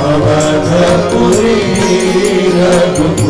अवधपुरी रघु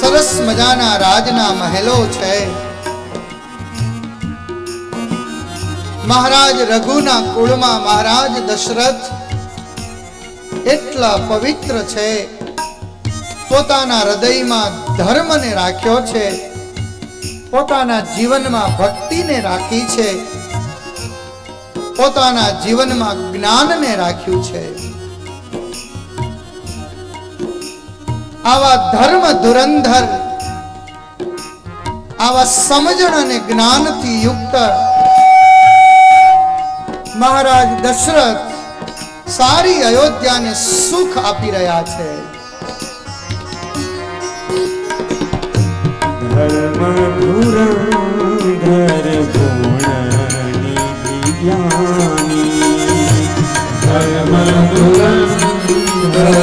સરસ મજાના રાજના મહેલો છે. મહારાજ રઘુના કુળમાં મહારાજ દશરથ એટલા પવિત્ર છે. પોતાના હૃદયમાં ધર્મને રાખ્યો છે. પોતાના જીવનમાં ભક્તિને રાખી છે. પોતાના જીવનમાં જ્ઞાનને રાખ્યું છે. આવા ધર્મ ધુરંધર, આવા સમજણ અને જ્ઞાનથી યુક્ત મહારાજ દશરથ સારી અયોધ્યાને સુખ આપી રહ્યા છે. ધર્મ ધુરંધર ધર્મ ધુરંધર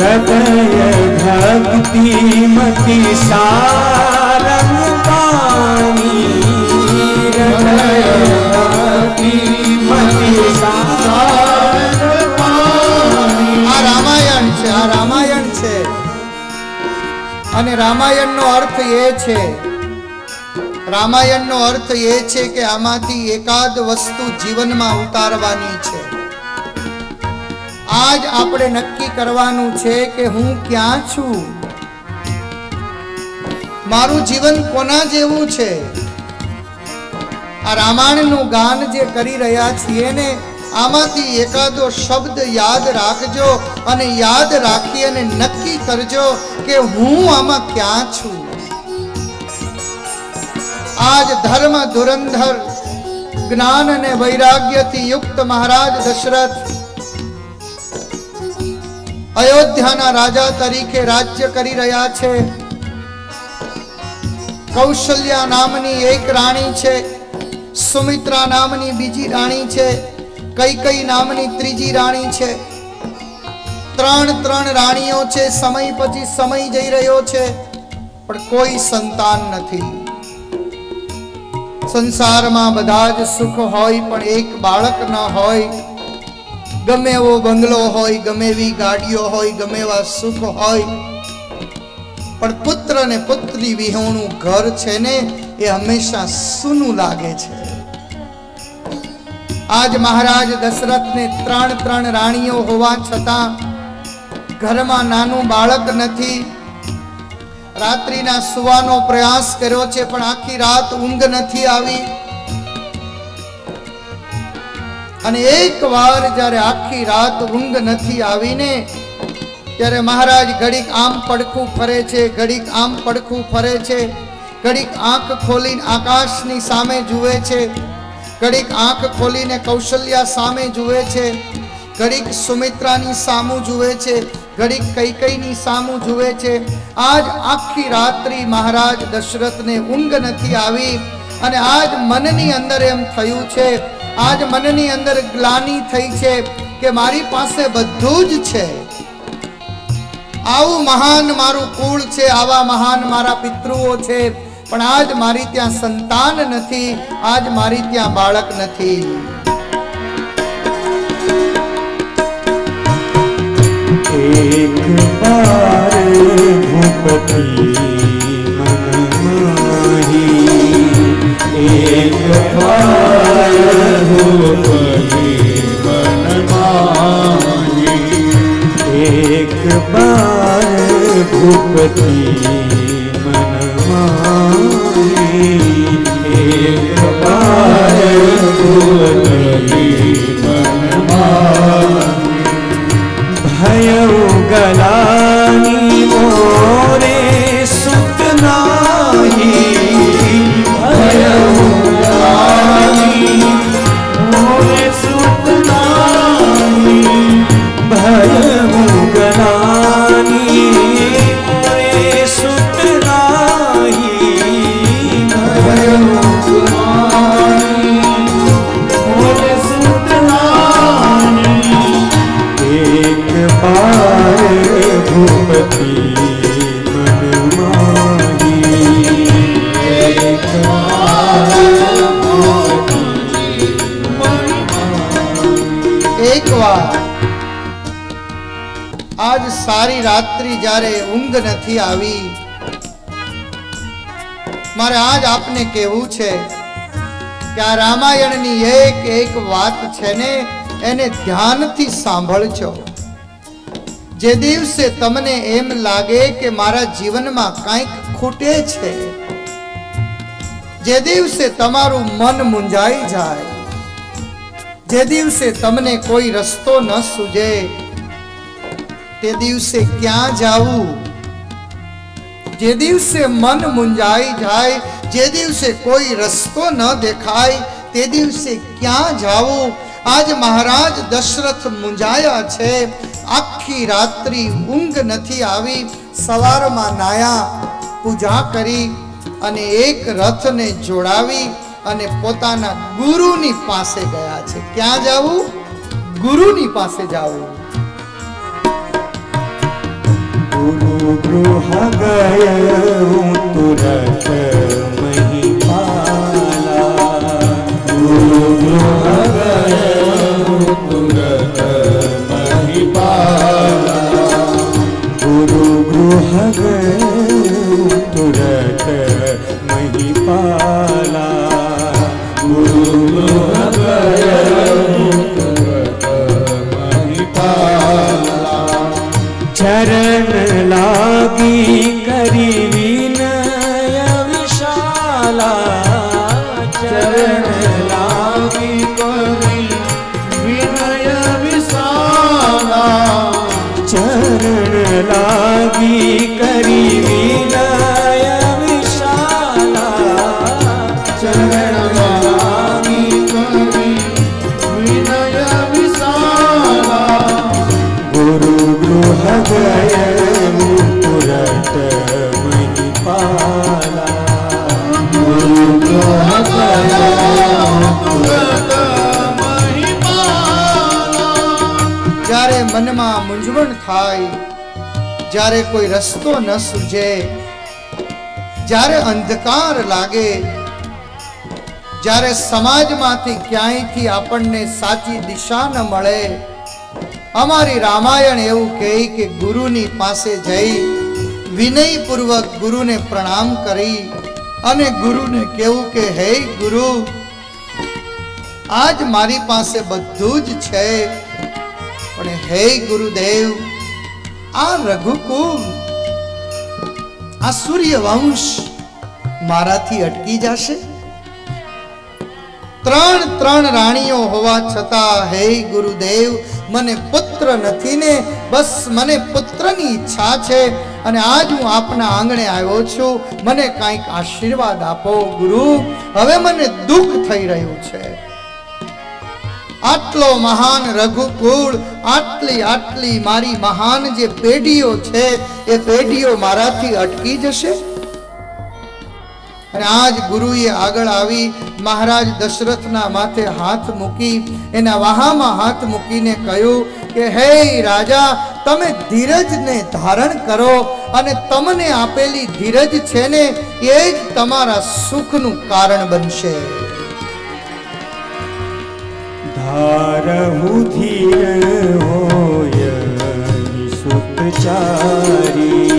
હૃદય ભક્તિ મતિ સારંગ પાણી. હૃદય ભક્તિ મતિ આ રામાયણ છે, આ રામાયણ છે. અને રામાયણનો અર્થ એ છે, રામાયણનો અર્થ એ છે કે આમાંથી એકાદ વસ્તુ જીવનમાં ઉતારવાની છે. આજ આપણે નક્કી કરવાનું છે કે હું ક્યાં છું? મારું જીવન કોના જેવું છે? આ રામાયણનું ગાન જે કરી રહ્યા છીએ ને, આમાંથી એકાદો શબ્દ યાદ રાખજો અને યાદ રાખી અને નક્કી કરજો કે હું આમાં ક્યાં છું. આજ ધર્મ ધુરંધર, જ્ઞાન અને વૈરાગ્યથી યુક્ત મહારાજ દશરથ અયોધ્યાના રાજા તરીકે રાજ્ય કરી રહ્યા છે. કૌશલ્યા નામની એક રાણી છે, સુમિત્રા નામની બીજી રાણી છે, કૈકઈ નામની ત્રીજી રાણી છે. ત્રણ ત્રણ રાણીઓ છે, સમય પછી સમય જઈ રહ્યો છે, પણ કોઈ સંતાન નથી. સંસારમાં બધા જ સુખ હોય, પણ એક બાળક ન હોય. ગમે એવો બંગલો હોય, ગમે એવી ગાડીઓ હોય, ગમે એવા સુખ હોય, પણ પુત્ર ને પુત્રી વિહોણું ઘર છે ને, એ હંમેશા સૂનું લાગે છે. આજ મહારાજ દશરથને ત્રણ ત્રણ રાણીઓ હોવા છતાં ઘરમાં નાનું બાળક નથી. રાત્રિના સુવાનો પ્રયાસ કર્યો છે, પણ આખી રાત ઊંઘ નથી આવી. અને એક વાર જ્યારે આખી રાત ઊંઘ નથી આવીને, ત્યારે મહારાજ ઘડીક આમ પડખું ફરે છે, ઘડીક આમ પડખું ફરે છે, ઘડીક આંખ ખોલીને આકાશની સામે જુએ છે, ઘડીક આંખ ખોલીને કૌશલ્યા સામે જુએ છે, ઘડીક સુમિત્રાની સામું જુએ છે, ઘડીક કૈકઈની સામું જુએ છે. આજ આખી રાત્રિ મહારાજ દશરથને ઊંઘ નથી આવી અને આજ મનની અંદર એમ થયું છે આજ મનની અંદર ગ્લાની થઈ છે કે મારી પાસે બધું જ છે. આવું મહાન મારું કુળ છે, આવા મહાન મારા પિતૃઓ છે, પણ આજ મારી ત્યાં સંતાન નથી, આજ મારી ત્યાં બાળક નથી. એક you. જ્યારે ઊંઘ નથી આવી. મારે આજ આપને કહેવું છે કે આ રામાયણની એક એક વાત છે ને એને ધ્યાનથી સાંભળજો. જે દિવસે તમને એમ લાગે કે મારા જીવનમાં કંઈક ખૂટે છે, જે દિવસે તમારું મન મૂંઝાઈ જાય, જે દિવસે તમને કોઈ રસ્તો ન સૂજે તે દિવસે ક્યાં જાવું જે દિવસે મન મુંજાઈ જાય, જે દિવસે કોઈ રસ્તો ન દેખાય, તે દિવસે ક્યાં જાવું આજ મહારાજ દશરથ મુંજાયા છે. આખી રાત્રિ ઊંઘ નથી આવી. સવારમાં નાયા, પૂજા કરી અને એક રથને જોડાવી અને પોતાના ગુરુની પાસે ગયા છે. ક્યાં જાવું ગુરુની પાસે જાવું ગુરુ ગૃહ ગયું Allah મનમાં મૂંઝવણ થાય, જ્યારે કોઈ રસ્તો ન સૂજે, જ્યારે અંધકાર લાગે, જ્યારે સમાજમાંથી ક્યાંયથી આપણને સાચી દિશા ન મળે, અમારી રામાયણ એવું કહે કે ગુરુની પાસે જઈ, વિનયપૂર્વક ગુરુને પ્રણામ કરી અને ગુરુને કેવું કે, હે ગુરુ, આજ મારી પાસે બધું જ છે. પણ હે ગુરુદેવ, આ રઘુકુલ આ સૂર્યવંશ મારાથી અટકી જશે? ત્રણ ત્રણ રાણીઓ હોવા છતાં હે ગુરુદેવ, મને પુત્ર નથી ને, બસ મને પુત્રની ઈચ્છા છે અને આજ હું આપના આંગણે આવ્યો છું. મને કાંઈક આશીર્વાદ આપો ગુરુ. હવે મને દુઃખ થઈ રહ્યું છે. આટલો મહાન રઘુકુળ, આટલી આટલી મારી મહાન જે પેઢીઓ છે, એ પેઢીઓ મારાથી અટકી જશે? અને આજ ગુરુએ આગળ આવી મહારાજ દશરથના માથે હાથ મૂકી, એના વાહામાં હાથ મૂકીને કહ્યું કે, હે રાજા, તમે ધીરજને ધારણ કરો અને તમને આપેલી ધીરજ છે ને, એ જ તમારા સુખનું કારણ બનશે. ધારહુ ધીર હોય સુતચારી